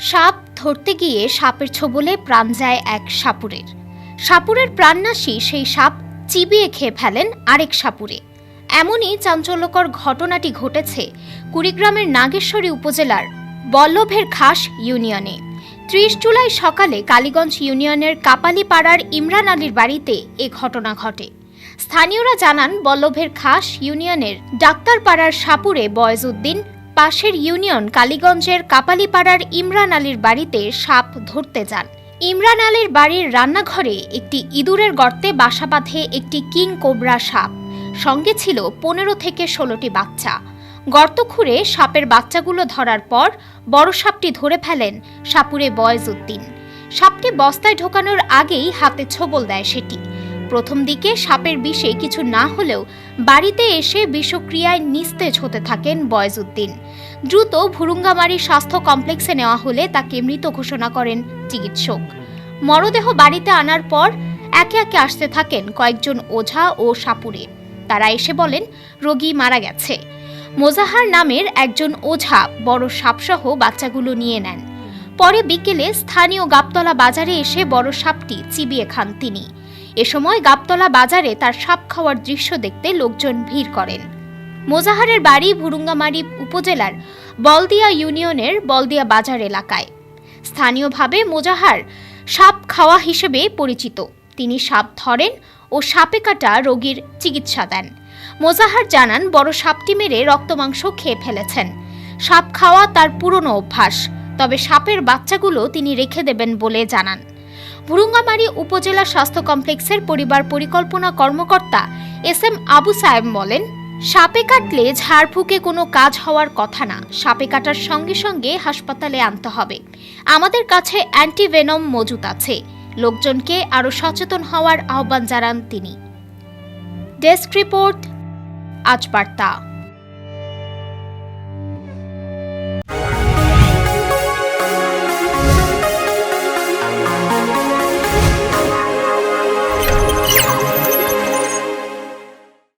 সাপ ধরতে গিয়ে সাপের ছোবলে প্রাণ যায় এক সাপুরের। সাপুরের প্রাণনাশী সেই সাপ চিবিয়ে খেয়ে ফেলেন আরেক সাপুরে। এমনই চাঞ্চল্যকর ঘটনাটি ঘটেছে কুড়িগ্রামের নাগেশ্বরী উপজেলার বল্লভের খাস ইউনিয়নে। ত্রিশ জুলাই সকালে কালীগঞ্জ ইউনিয়নের কাপালিপাড়ার ইমরান আলীর বাড়িতে এ ঘটনা ঘটে। স্থানীয়রা জানান, বল্লভের খাস ইউনিয়নের ডাক্তারপাড়ার সাপুরে বয়জউদ্দিন পাশের ইউনিয়ন কালীগঞ্জের কাপালিপাড়ার ইমরান আলীর বাড়িতে সাপ ধরতে যান। ইমরান আলীর বাড়ির রান্নাঘরে একটি ইঁদুরের গর্তে বাসা বাঁধে একটি কিং কোবরা সাপ। সঙ্গে ছিল পনেরো থেকে ষোলোটি বাচ্চা। গর্ত খুঁড়ে সাপের বাচ্চাগুলো ধরার পর বড় সাপটি ধরে ফেলেন সাপুরে বয়জ উদ্দিন। সাপটি বস্তায় ঢোকানোর আগেই হাতে ছোবল দেয় সেটি। প্রথম দিকে সাপের বিষে কিছু না হলেও বাড়িতে এসে বিষক্রিয়ায় নিস্তেজ হতে থাকেন বয়জউদ্দিন। দ্রুত ভুরুঙ্গামারি স্বাস্থ্য কমপ্লেক্সে নেওয়া হলে তাকে মৃত ঘোষণা করেন চিকিৎসক। মরদেহ বাড়িতে আনার পর একে একে আসতে থাকেন কয়েকজন ওঝা ও সাপুরে। তারা এসে বলেন, রোগী মারা গেছে। মোজাহার নামের একজন ওঝা বড় সাপসহ বাচ্চাগুলো নিয়ে নেন। পরে বিকেলে স্থানীয় গাবতলা বাজারে এসে বড় সাপটি চিবিয়ে খান তিনি। এ সময় গাবতলা বাজারে তার সাপ খাওয়ার দৃশ্য দেখতে লোকজন ভিড় করেন। মোজাহারের বাড়ি ভুরুঙ্গামারি উপজেলার বলদিয়া ইউনিয়নের বলদিয়া বাজার এলাকায়। স্থানীয়ভাবে মোজাহার সাপ খাওয়া হিসেবে পরিচিত। তিনি সাপ ধরেন ও সাপে কাটা রোগীর চিকিৎসা দেন। মোজাহার জানান, বড় সাপটি মেরে রক্তমাংস খেয়ে ফেলেছেন। সাপ খাওয়া তার পুরনো অভ্যাস, তবে সাপের বাচ্চাগুলো তিনি রেখে দেবেন বলে জানান। ভুরুঙ্গামারি উপজেলা স্বাস্থ্য কমপ্লেক্সের পরিবার পরিকল্পনা কর্মকর্তা এস এম আবু সাহেব বলেন, সাপে কাটলে ঝাড়ফুঁকে কোনো কাজ হওয়ার কথা না, সাপে কাটার সঙ্গে সঙ্গে হাসপাতালে আনতে হবে। আমাদের কাছে অ্যান্টিভেনম মজুত আছে, লোকজনকে আরও সচেতন হওয়ার আহ্বান জানান তিনি। ডেস্ক রিপোর্ট, আজ বার্তা।